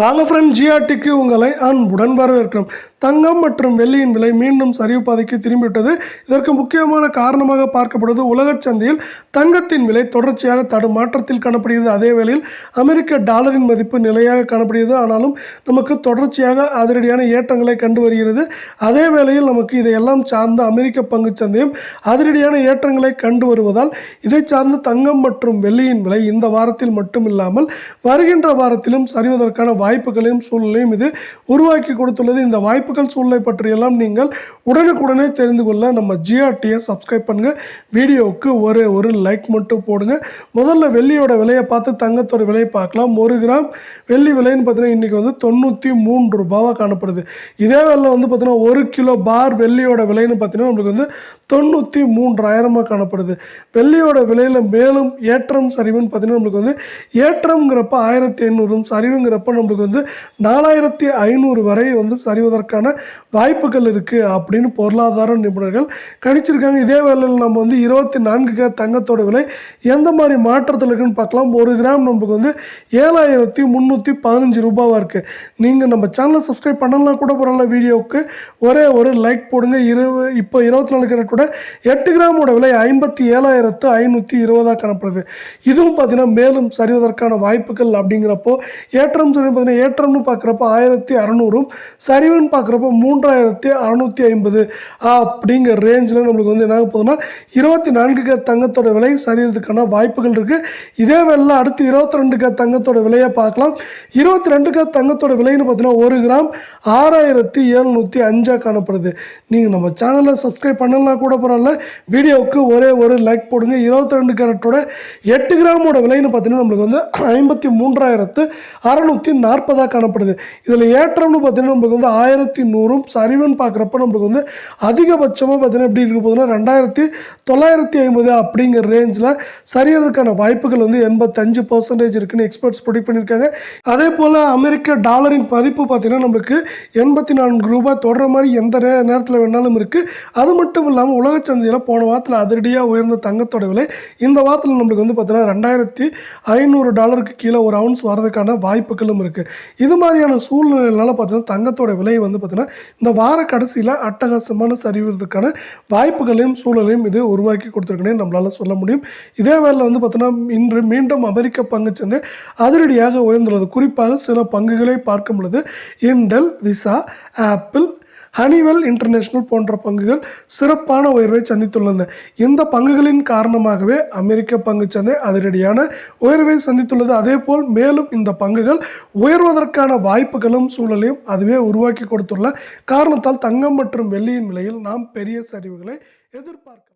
வாங்க ஃப்ரெண்ட் ஜிஆர்டிக்கு உங்களை அன்புடன் வரவேற்கிறோம். தங்கம் மற்றும் வெள்ளியின் விலை மீண்டும் சரிவு பாதைக்கு திரும்பிவிட்டது. இதற்கு முக்கியமான காரணமாக பார்க்கப்படுவது உலகச் சந்தையில் தங்கத்தின் விலை தொடர்ச்சியாக தடுமாற்றத்தில் காணப்படுகிறது. அதே வேளையில் அமெரிக்க டாலரின் மதிப்பு நிலையாக காணப்படுகிறது. ஆனாலும் நமக்கு தொடர்ச்சியாக அதிரடியான ஏற்றங்களை கண்டு வருகிறது. அதே வேளையில் நமக்கு இதையெல்லாம் சார்ந்த அமெரிக்க பங்கு சந்தையும் அதிரடியான ஏற்றங்களை கண்டு வருவதால் இதை சார்ந்த தங்கம் மற்றும் வெள்ளியின் விலை இந்த வாரத்தில் மட்டும் இல்லாமல் வருகின்ற வாரத்திலும் சரிவதற்கான வாய்ப்புகளையும் சூழ்நிலையும் இது உருவாக்கி கொடுத்துள்ளது. இந்த வாய்ப்புகள் சூழ்நிலை பற்றியெல்லாம் நீங்கள் உடனுக்குடனே தெரிந்து கொள்ள நம்ம ஜிஆர்டியை சப்ஸ்கிரைப் பண்ணுங்கள் வீடியோவுக்கு ஒரே ஒரு லைக் மட்டும் போடுங்க. முதல்ல வெள்ளியோட விலையை பார்த்து தங்கத்தோட விலையை பார்க்கலாம். ஒரு கிராம் வெள்ளி விலைன்னு பார்த்தீங்கன்னா இன்றைக்கி வந்து தொண்ணூற்றி மூன்று ரூபாவாக காணப்படுது. இதே வேலை வந்து பார்த்தீங்கன்னா ஒரு கிலோ பார் வெள்ளியோட விலைன்னு பார்த்தீங்கன்னா நம்மளுக்கு வந்து தொண்ணூற்றி மூன்றாயிரமாக காணப்படுது. வெள்ளியோட விலையில் மேலும் ஏற்றம் சரிவுன்னு பார்த்தீங்கன்னா நம்மளுக்கு வந்து ஏற்றம்ங்கிறப்ப ஆயிரத்தி எண்ணூறும் சரிவுங்கிறப்ப நம்மளுக்கு வந்து நாலாயிரத்தி ஐநூறு வரை வந்து சரிவதற்கான வாய்ப்புகள் இருக்குது அப்படின்னு பொருளாதார நிபுணர்கள் கணிச்சிருக்காங்க. இதே வேளையில் நம்ம வந்து இருபத்தி நான்கு கே தங்கத்தோட விலை எந்த மாதிரி மாற்றத்தில் இருக்குன்னு பார்க்கலாம். ஒரு கிராம் நமக்கு வந்து ஏழாயிரத்தி முந்நூற்றி பதினஞ்சு ரூபாவாக இருக்குது நீங்கள் நம்ம சேனலை சப்ஸ்கிரைப் பண்ணலாம் கூட பரவாயில்ல. வீடியோவுக்கு ஒரே ஒரு லைக் போடுங்க. இருபது இப்போ இருபத்தி நாலு கேரட் கூட எட்டு கிராமோட விலை ஐம்பத்தி ஏழாயிரத்து ஐநூற்றி இருபதாக காணப்படுது. இதுவும் பார்த்தீங்கன்னா மேலும் சரிவதற்கான வாய்ப்புகள் அப்படிங்கிறப்போ ஏற்றம் சரி பார்த்தீங்கன்னா ஏற்றம்னு பார்க்குறப்ப ஆயிரத்தி அறநூறும் சரிவுன்னு பார்க்குறப்ப மூன்றாயிரத்தி அறநூற்றி ஐம்பது அப்படிங்கிற ரேஞ்சில் நம்மளுக்கு வந்து என்ன ஆக போகுதுன்னா இருபத்தி நான்கு கே தங்கத்தோட விலை சரியறதுக்கான வாய்ப்புகள் இருக்குது இதே வேளையில் அடுத்து இருபத்தி ரெண்டு கே தங்கத்தோட விலையை பார்க்கலாம். இருபத்தி ரெண்டு கே தங்கத்தோட விலைன்னு பார்த்தீங்கன்னா ஒரு கிராம் ஆறாயிரத்தி எழுநூற்றி அஞ்சாக காணப்படுது. நீங்கள் நம்ம சேனலை சப்ஸ்கிரைப் பண்ணலாம் கூட பரவாயில்ல. வீடியோவுக்கு ஒரே ஒரு லைக் போடுங்க. இருபத்தி ரெண்டு கேரட்டோட எட்டு கிராமோட விலைன்னு பார்த்தீங்கன்னா நம்மளுக்கு வந்து ஐம்பத்தி மூன்றாயிரத்து அறநூற்றி நாற்பதாக காணப்படுது. இதில் ஏற்றம்னு பார்த்தீங்கன்னா நம்மளுக்கு வந்து ஆயிரத்தி நூறும் சரிவுன்னு பார்க்குறப்ப நம்மளுக்கு வந்து அதிகபட்சமாக பார்த்தீங்கன்னா எப்படி இருக்க போதுன்னா ரெண்டாயிரத்தி தொள்ளாயிரத்தி ஐம்பது அப்படிங்கிற ரேஞ்சில் சரியறதுக்கான வாய்ப்புகள் வந்து எண்பத்தஞ்சு பர்சன்டேஜ் இருக்குன்னு எக்ஸ்பர்ட்ஸ் ப்ரொடிக் பண்ணியிருக்காங்க. அதே போல் அமெரிக்க டாலரின் பதிப்பு பார்த்தீங்கன்னா நம்மளுக்கு எண்பத்தி நான்கு ரூபாய் தொடர மாதிரி எந்த நேரத்தில் வேணாலும் இருக்குது அது மட்டும் இல்லாமல் உலக சந்தையில் போன வாரத்தில் அதிரடியாக உயர்ந்த தங்கத்தோட விலை இந்த வாரத்தில் நம்மளுக்கு வந்து பார்த்தீங்கன்னா ரெண்டாயிரத்தி ஐநூறு டாலருக்கு கீழே ஒரு அவுன்ஸ் வரதுக்கான வாய்ப்புகளும் இருக்குது இது மாதிரியான சூழ்நிலைனால பார்த்தீங்கன்னா தங்கத்தோட விலை வந்து பார்த்தீங்கன்னா இந்த வார கடைசியில் அட்டகாசமான சரிவதற்கான வாய்ப்புகளையும் சூழலையும் இது உருவாக்கி கொடுத்துருக்கனே நம்மளால் சொல்ல முடியும். இதே வேலையில் வந்து பார்த்தீங்கன்னா இன்று மீண்டும் அமெரிக்க பங்குச்சந்தை அதிரடியாக உயர்ந்துள்ளது. குறிப்பாக சில பங்குகளை பார்க்கும் பொழுது Intel Visa Apple Honeywell International போன்ற பங்குகள் சிறப்பான உயர்வை சந்தித்துள்ளன. இந்த பங்குகளின் காரணமாகவே அமெரிக்க பங்குச்சந்தை அதிரடியான உயர்வை சந்தித்துள்ளது. அதேபோல் மேலும் இந்த பங்குகள் உயர்வதற்கான வாய்ப்புகளும் சூழலையும் அதுவே உருவாக்கி கொடுத்துள்ள காரணத்தால் தங்கம் மற்றும் வெள்ளியின் விலையில் நாம் பெரிய சரிவுகளை எதிர்பார்க்கலாம்